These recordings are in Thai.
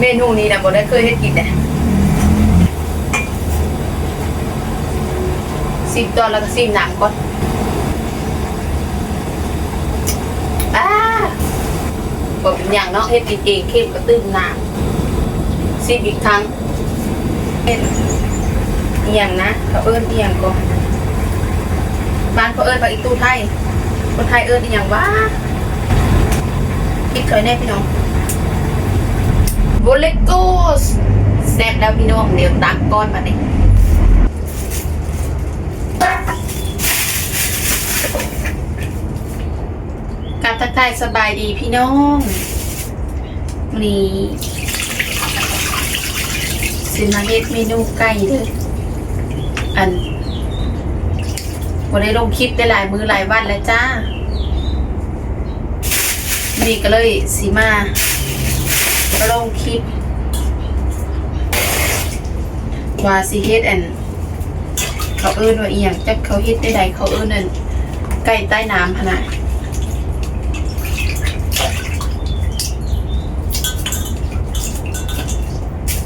เมนูนี้นะบ่ได้เคยให้กินเลยซิมตอนแล้วก็ซิมหนังก่อนอ้าบอกเป็นอย่างเนาะเฮ็ดกินเองเข้มก็ตื้มน้ำซิมอีกครั้งเป็นอหย่างนะเขาเอิ้นอหย่างก่อนบ้านเขาเอิ้นว่าอีกตู้ไทยคนไทยเอิ้นอหย่างว่าคิดเคยแน่พี่น้อง โบเลโกสแซ่บแล้วพี่น้องเดี๋ยวตักก้อนมาดิการทักทายสบายดีพี่น้องนนี้สิมาเฮ็ดเมนูไก่เลยอันวันนี้ลงคลิปได้หลายมือหลายวันแล้วจ้านี่ก็เลยสีมา ลงคลิปว่าสิเฮ็ดอันเขาเอิ้นว่าอีหยังจักเขาเฮ็ดได้ใดเขาเอิ้นนั่นไก่ใต้น้ำพะนะ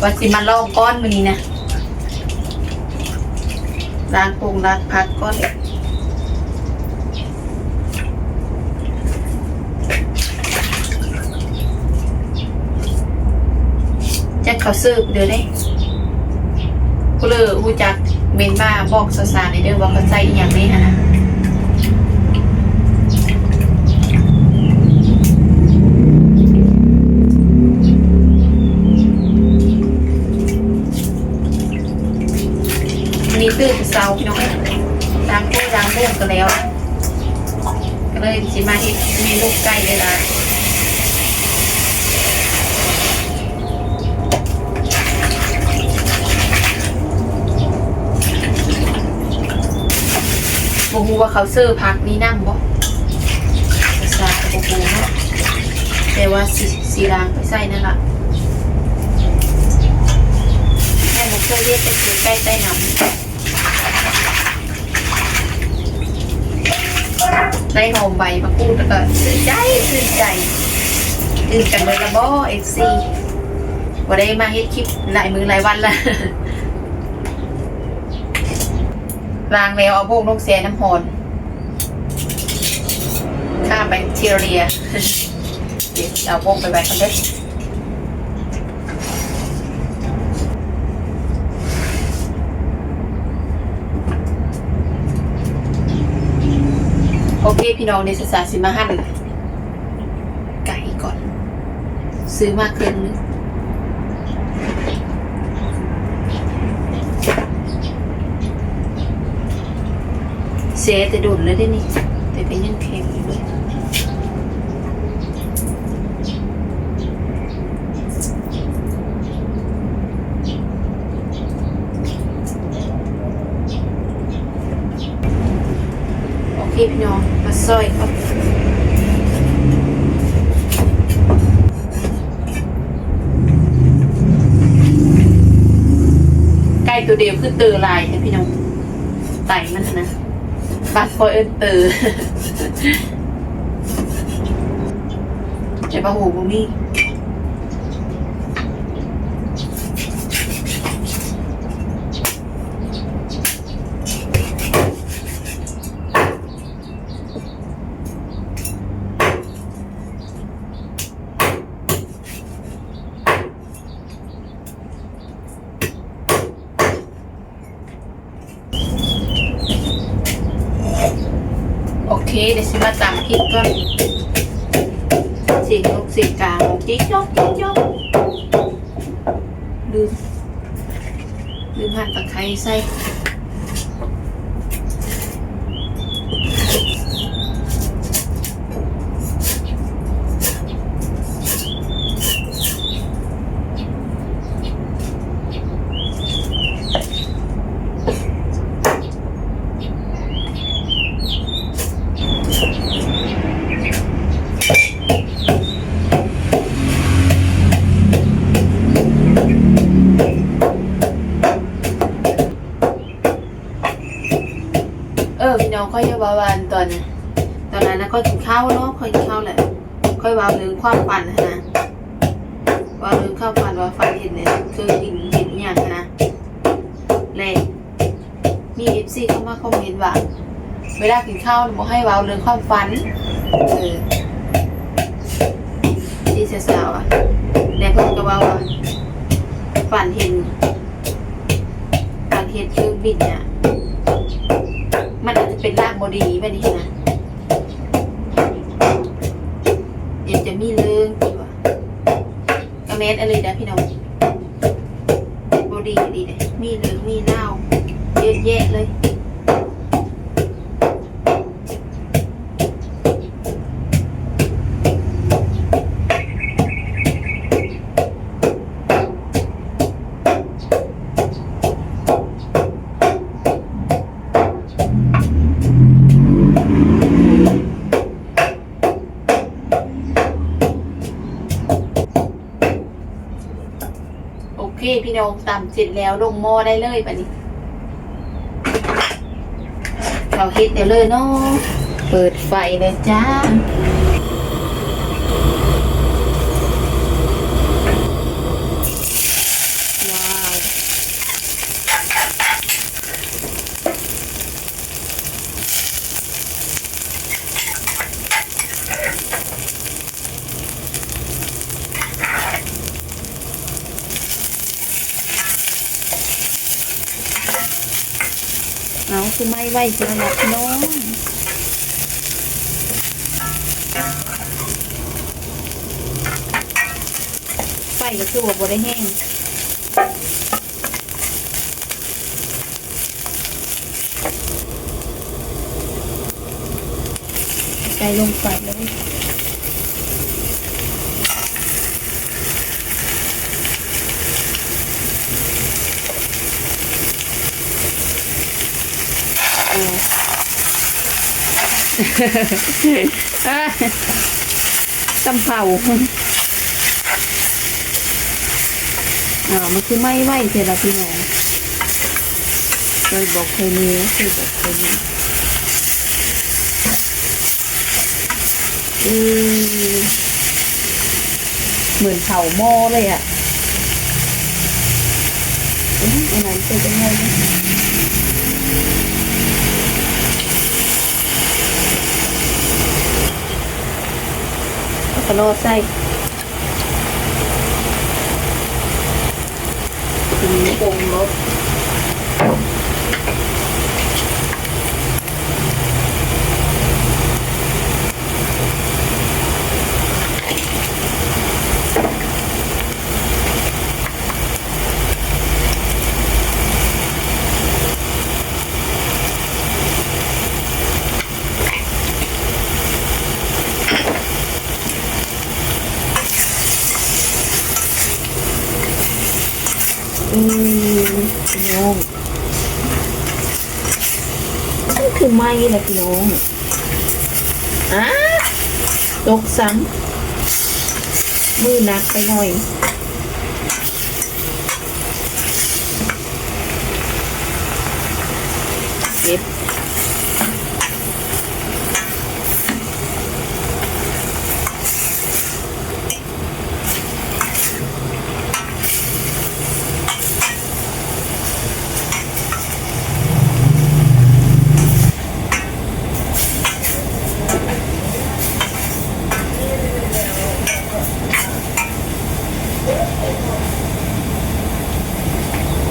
ว่าสิมาลองก้อนมือนี้นะล้างปรุงล้างผักก้อน จักเขาซื้อเดี๋ยวนี้กูเลยฮู้จักเมนมาบอกสาวๆในเด้อว่าเขาใส่อีหยังนี่ฮะนะมีตื้อแต่เซาพี่น้องล้างตู้ล้างม่วงกันแล้ว ก็เลยสิมาเฮ็ดเมนูไก่เลยล่ะ ฮู้ว่าเขาซื้อผักนี่นั่งบ่ภาษาบ่ฮู้เนาะแต่ว่าสีสีล้างไปใส่นั่นล่ะแม่บ่เคยเรียกไปซื้อไก่ใต้น้ำได้หอมใบมะกรูดแล้วก็ชื่นใจชื่นใจตื่นกันเลยละบอเอฟซีว่าได้มาเฮ็ดคลิปหลายมือหลายวันละ ล้างแล้วเอาพวกนกแซน้ำหอนข้ามไปเทียเรียเรียเอาพวกไปไว้กันเด้โอเค พี่น้องในศึกษาสิมาหั่นไก่ก่อน ซื้อมาเครื่องนึง เสียแต่โดนแล้วได้นี่แต่เป็นยังแข็งอยู่เลยโอเคพี่น้องมาซอยก่อนไก่ตัวเดียวคือเตอลายนะพี่น้องไต่มันนะ บัดโปเอินเตอใช่ปะหูบุมี่ โอเค เดี๋ยวสิิกก่อนเสียงลูกเสียงกลางจิ๊กยกจิ๊กยกลืมลืมหั่นตะไคร้ใส่ ค่อยจะวาวานตอนตอนนั้นนะค่อยกินข้าวเนาะค่อยกินข้าวแหละค่อยวาวเรื่องความฝันนะวว่าเรื่องเข้าฝันว่าฝันเห็นเนี่ยคือเห็นเห็นอย่างนะและมีเอฟซีเข้ามาคอมเมนต์ว่าเวลากินข้าวบอกให้ว้าเรื่องความฝันเออที่สาวอะแล้วเพิ่นก็เว่าว่าฝันเห็นฝันเห็นคือบินเนี่ยมันอาจจะ เป็นรากบอดีแบบนี้นะเดี๋ยวจะมีเรื่องที่ว่ากระเม็ดอะไรนะพี่น้อง น้องตำเสร็จแล้วลงหม้อได้เลยบัดนี้ เราเฮ็ดเดี๋ยวเลยเนาะเปิดไฟเลยจ้า ว้าว เอาคือไม่ไหวจ้าหลับน้องไฟก็คือว่าบได้แห้งใส่ลงไปเลย ตำเผาอ่ามันคือไม่ไหวเสียละพี่น้องเคยบอกเคยมีเคยบอกเคยมีอืมเหมือนเผาหม้อเลยอะอันนั้นเป็นยังไง นะเอากระโดดใส่ทีนี้ปรุงรสอืมพี่น้อง นี่คือไหม้แหละพี่น้องอะตกซ้ำมือหนักไปหน่อย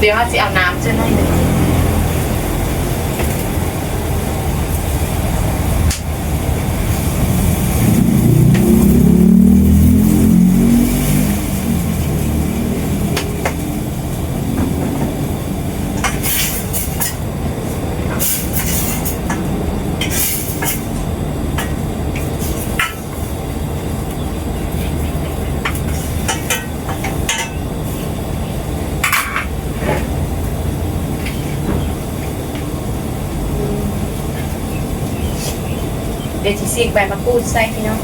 เดี๋ยวเขาจะเอาน้ำเจะให้เล เดี๋ยวจะซีกใบมะกรูดใส่พี่น้อง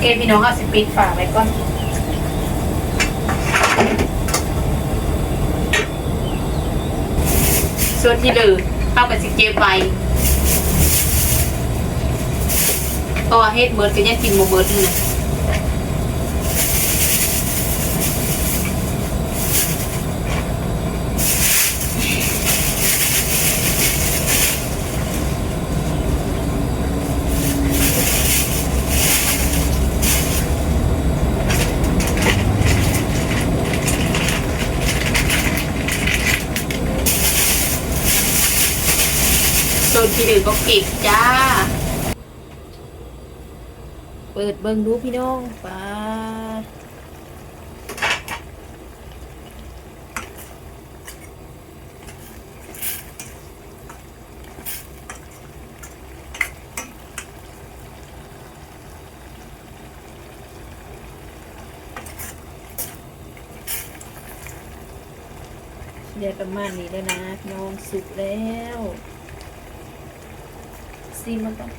เคพี่น้องเอาสิปิดฝาไว้ก่อนส่วนที่เหลือเข้ากับสิเก็บไว้เพราะว่าเฮ็ดเบิร์ดก็ยังกินหมเบิร์ดนี่นะ ส่นที่เหลือก็เก็บจ้า เปิดเบิ่งดูพี่น้องปลาเดี๋ยวประมาณนี้แล้วนะน้องสุกแล้ว ซีมันต้อง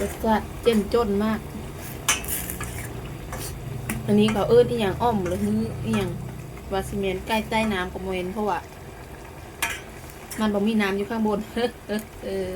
รสชาติเจ้มจนมาก อันนี้เขาเอิ้นที่อย่างอ้อมหรือฮื้ออหย่างวาซิเมนใกล้ใต้น้ำกับโมเอนเพราะว่า มันบ่มีน้ำอยู่ข้างบนเออ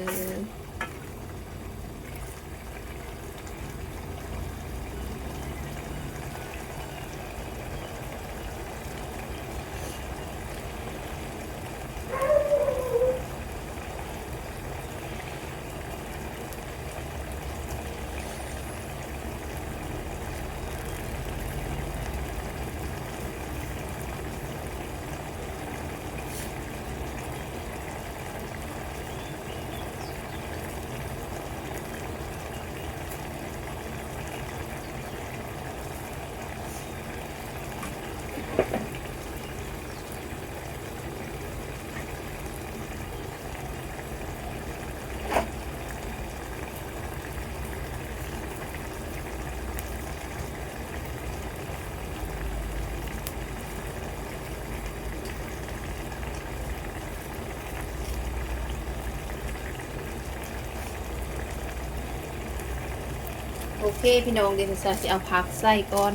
โอเค พี่น้องเดี๋ยวจะสิเอาผักใส่ก่อน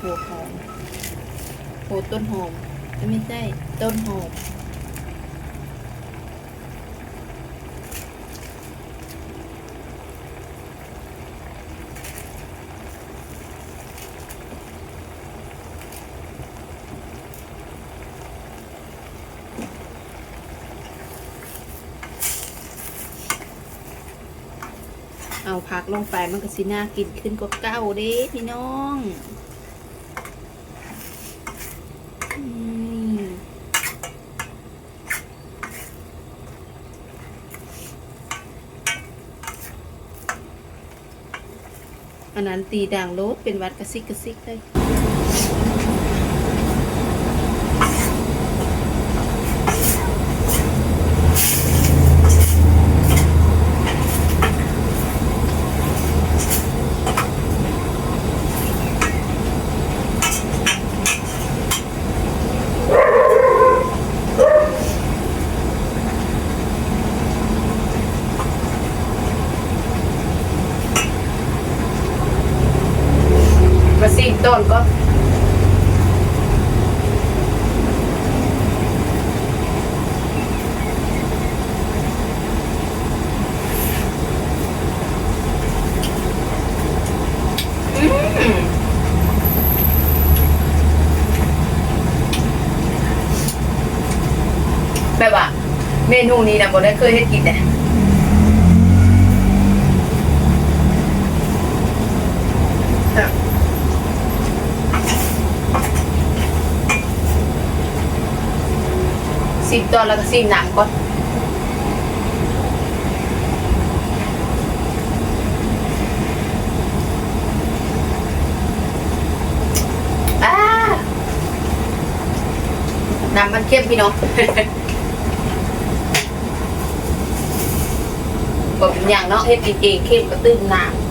หัวหอมหัวต้นหอมไม่ใช่ต้นหอม ลงไปมันก็สิน่ากินขึ้นกว่าเก้าเด้พี่น้องอันนั้นตีด่างโลดเป็นวัดกระซิกกระซิกเลยกระซิกต้นก็ อืมแบบว่า เมนูนี้นะบ่ได้เคยให้กินเนี่ยอะสิบตอนแล้วก็สิบหนังก่อนอ่าน้ำมันเข้มพี่น้อง อย่างเนาะเอฟดกินเอเข้มก็ตื้นน้ำ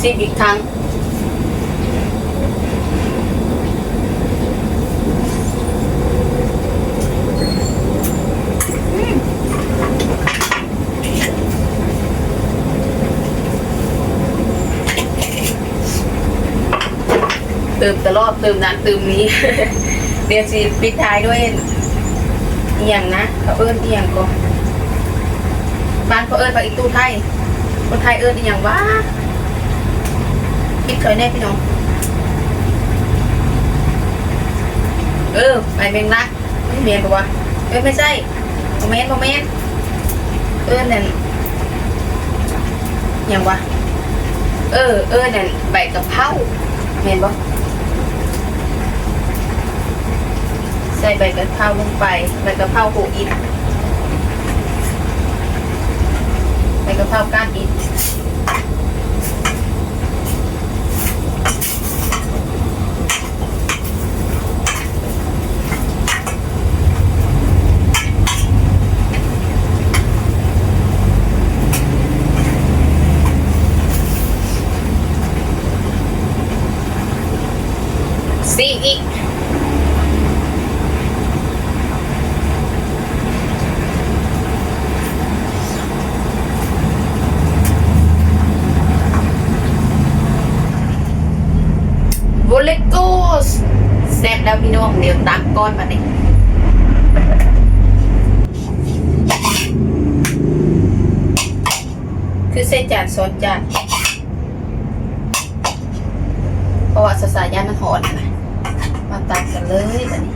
ซีบอีกครั้ง ติมตลอดเติมนั้นเติมนี้ เดี๋ยวสิปิดท้ายด้วยเอียงนะเขาเอิ้นเอียงก็บ้านเขาเอิ้นว่าอีกตู้ไทยคนไทยเอิ้นเอียงวะคิดเคยแน่พี่น้องเออไปเมงลักไม่เมียนปะวะเอ้ยไม่ใช่โมเมนต์โมเมนต์เอิ้นนั่นเอียงวะเออเอิ้นนั่นใบกะเพราเมียนปะ ใส่ใบกะเพราลงไปใบกะเพราโหอิดใบกะเพราก้านอิดซีอีก โวเลโกสแซ่บแล้วพี่น้อง เดี๋ยวตั ก้อนมาเนี่ยคือเส้นจานซอสจานเพราะว่าสสายยานมันหอนนะ มาตักกันเลยตอนนี้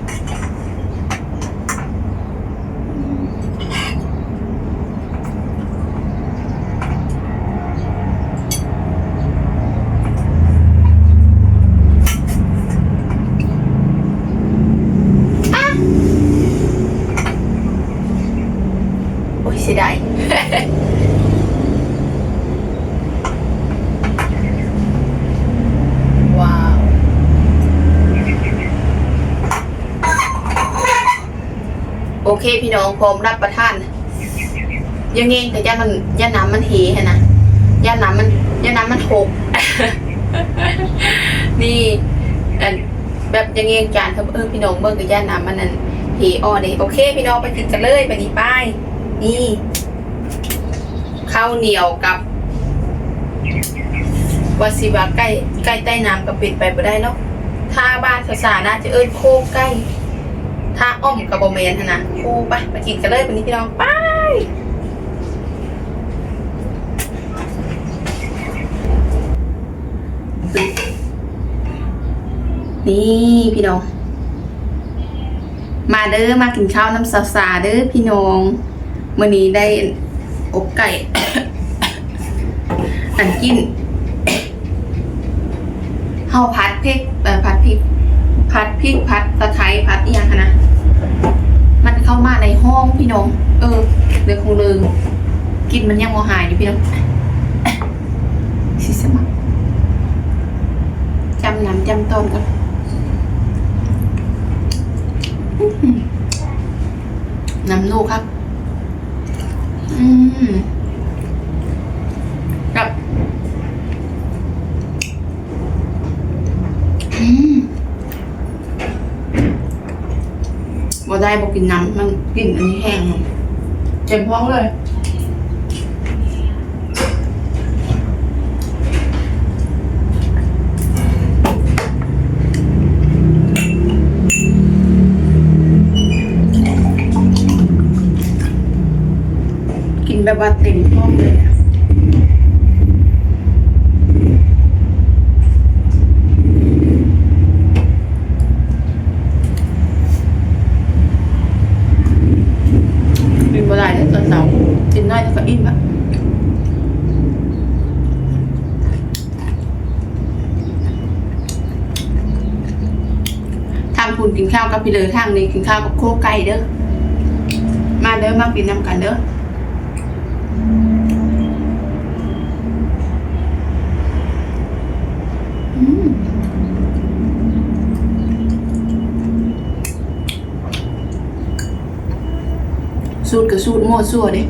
โอ้ยเสียดาย ว้าว โอ เคพี่น้องพร้อมรับประทานยังไงแต่ย่ามันย่าน้ำมันเฮนะย่าน้ำมันย่าน้ำมันหกนี่แบบยังไงจานครับเออพี่น้องเบิ่งกับย่าน้ำมันนั่นเฮอ้อเลยโอเค พี่น้องไปกินกันเลยไปนี่ป้ายนี่ข้าวเหนียวกับวาซิวาใกล้ใกล้ใต้น้ำกับปิดไปบ่ได้เนาะถ้าบ้านภาษาน่าจะเอิ้นโคใกล้ ถ้าอ้อมกับโบเมนนะโคไปไปกินกันเลยวันนี้พี่น้องไปนี่พี่น้อง มาเด้อมากินข้าวน้ำซาซาเด้อพี่น้องมื่อนี้ได้อกไก่ อันกินเฮาพัดพริกเอ่อพัดพริกพัดพริกพัดตะไคร้พัดอหยังคะนะ เข้ามาในห้องพี่น้อง เออเดี๋ยวคงลืมกินมันยังมหายอยู่พี่น้องสิสมัครจำน้ำจำต้นก่อนน้ำลูกครับ อืมกับ อืมบ่ ได้บอกกินน้ำมันกลิ่นอันนี้แห้งเจ็บท้องเลยกินแบบว่าเต็มท้องเลยอะกินบ่ได้เลยตอนเสาร์กินได้แล้วก็อิ่มอะทางคุณกินข้าวกับ พี่เลยทางนี้กินข้าวกับโคไก่เด้อ มาเด้อมากินน้ำกันเด้อสูตรกับสูตรมั่วซั่วเด้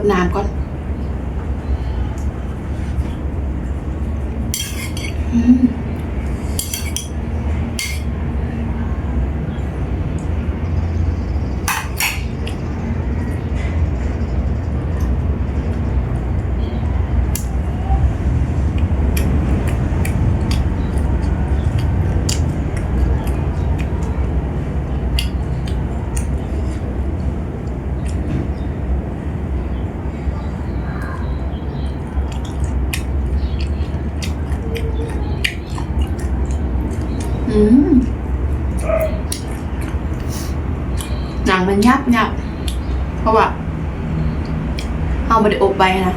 ดน้ำก่อน อืมหนังมันยับยับเพราะว่าเอามาได้อบไปนะ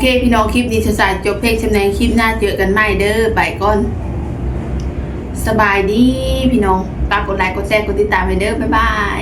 เคพี่น้องคลิปนี้จะสายจบเพลงชำแนงคลิปหน้าเจอกันใหม่เด้อไปก่อน สบายดีพี่น้องฝากกดไลค์กดแชร์กดติดตามไปเด้อบ๊ายบาย